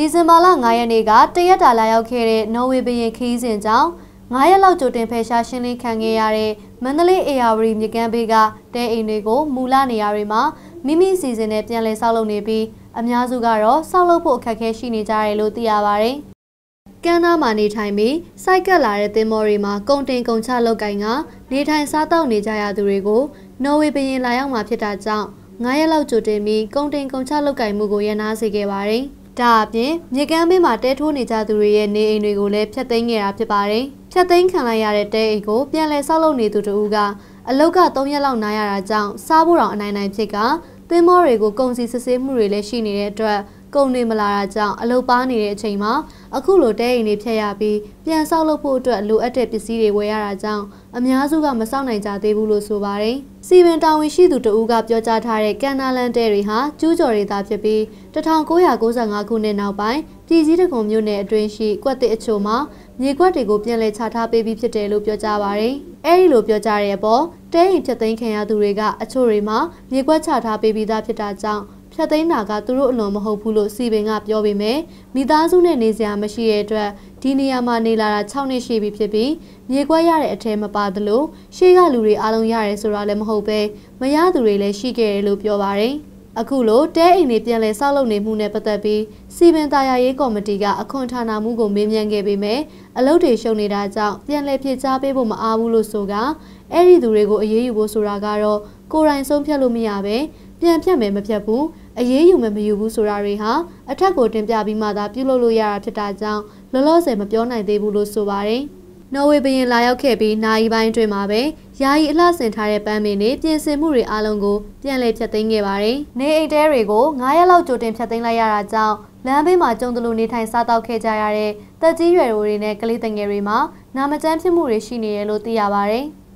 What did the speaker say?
ဒီဇင်ဘာလ9ရက်နေ့ကတရက်တာလာရောက်ခဲ့တဲ့နော်ဝေဘရင်ခီးစဉ်ကြောင့်9ရက်လောက်ကြိုတင်ဖယ်ရှားရှင်းလင်းခံခဲ့ရတဲ့မန္တလေးအေယာဝတီမြကန်းဘေးကတဲအိမ်တွေကိုမူလနေရာတွေမှာမိမိစီစဉ်နဲ့ပြန်လည်ဆောက်လုပ်နေပြီးအများစုကတော့ဆောက်လုပ်ဖို့အခက်အခဲရှိနေကြတယ်လို့သိရပါဗျ။ကမ်းနားမှာနေထိုင်ပြီးစိုက်ကက်လာတဲ့သင်္ဘောတွေမှာကုန်တင်ကုန်ချလောက်ကင်ကနေထိုင်စားတောက်နေကြရသူတွေကိုနော်ဝေဘရင်လာရောက်မှာဖြစ်တာကြောင့်9ရက်လောက်ကြိုတင်ပြီးကုန်တင်ကုန်ချလောက်ကင်မှုကိုရန်နာစေခဲ့ပါတယ်။ ဒါအပြင်မြေကမ်းဘေးမှာတဲထိုးနေကြသူတွေရဲ့နေအိမ်တွေကိုလည်းဖျက်သိမ်းခဲ့တာဖြစ်ပါတယ်။ဖျက်သိမ်းခံလိုက်ရတဲ့တဲအိမ်ကိုပြန်လည်ဆောက်လုပ်နေသူတို့ကအလုတ်က3ရက်လောက်နားရတာကြောင့်စားဖို့တောင်အနိုင်နိုင်ဖြစ်ကသင်းမောတွေကိုကုန်စည်စစ်ဆေးမှုတွေလည်းရှိနေတဲ့အတွက် ကုန်နေမလာတာကြောင့်အလုတ်ပါနေတဲ့အချိန်မှာအခုလိုတဲအိမ်တွေဖျက်ရပြီးပြန်ဆောက်လုပ်ဖို့အတွက်လိုအပ်တဲ့ပစ္စည်းတွေဝယ်ရတာကြောင့်အများစုကမဆောက်နိုင်ကြသေးဘူးလို့ဆိုပါတယ်။စီဗန်တာဝန်ရှိသူတဦးကပြောကြားထားတဲ့ကန်နာလန်တဲတွေဟာကျူးကျော်တွေသာဖြစ်ပြီး1995ခုနှစ်နောက်ပိုင်းပြည်စည်းတကုံမြို့နယ်အတွင်းရှိကွက်တစ်အချို့မှာမြေကွက်တွေကိုပြန်လည်ချထားပေးပြီးဖြစ်တယ်လို့ပြောကြားပါရယ်။အဲဒီလိုပြောကြားတဲ့အပေါ်တဲအိမ်ဖြတ်သိမ်းခံရသူတွေကအချို့တွေမှာမြေကွက်ချထားပေးပြီးသားဖြစ်တာကြောင့် ဖြတ်သိမ်းတာကသူတို့အလွန်မဟုတ်ဘူးလို့စီပင်ကပြောပေမဲ့မိသားစုနဲ့နေစရာမရှိတဲ့အတွက်ဒီနေရာမှာနေလာတာ6နှစ်ရှိပြီဖြစ်ပြီးမြေကွက်ရတဲ့အထဲမပါသလိုရှေ့ကလူတွေအားလုံးရတယ်ဆိုတာလည်းမဟုတ်ပဲမရသူတွေလည်းရှိခဲ့တယ်လို့ပြောပါတယ်အခုလိုတဲအိမ်တွေပြန်လည်ဆောက်လုပ်နေမှုနဲ့ပတ်သက်ပြီးစီပင်တာယာရေးကော်မတီကအခွန်ဌာနမှုကိုမေးမြန်းခဲ့ပေမဲ့အလုပ်တွေရှုံနေတာကြောင့်ပြန်လည်ဖြည့်ချပေးဖို့မအားဘူးလို့ဆိုကအဲ့ဒီသူတွေကိုအေးအေးယူဖို့ဆိုတာကတော့ကိုယ်တိုင်ဆုံးဖြတ်လို့မရပဲပြန်ဖြတ်မယ်မဖြတ်ဘူး အရေးယူမယ်မယူဘူးဆိုတာတွေဟာအထက်ကိုတင်ပြပြီးမှသာပြုလုပ်လို့ရတာဖြစ်တာကြောင့်လောလောဆယ်မပြောနိုင်သေးဘူးလို့ဆိုပါတယ်။နော်ဝေဘရင်လာရောက်ခဲ့ပြီးနိုင်ပိုင်းတွင်မှာပဲယာယီအလှဆင်ထားတဲ့ပန်းမင်းတွေပြင်ဆင်မှုတွေအားလုံးကိုပြန်လည်ဖျက်သိမ်းခဲ့ပါတယ်။နေအိတ်တဲတွေကို9ရက်လောက်ကြိုတင်ဖျက်သိမ်းလိုက်ရတာကြောင့်လမ်းဘေးမှာကျုံတလူနေထိုင်စားတောက်ခဲ့ကြရတဲ့တက်ကြီးရွယ်တွေနဲ့ကလေးတငယ်တွေမှာနာမကျန်းဖြစ်မှုတွေရှိနေတယ်လို့သိရပါတယ်။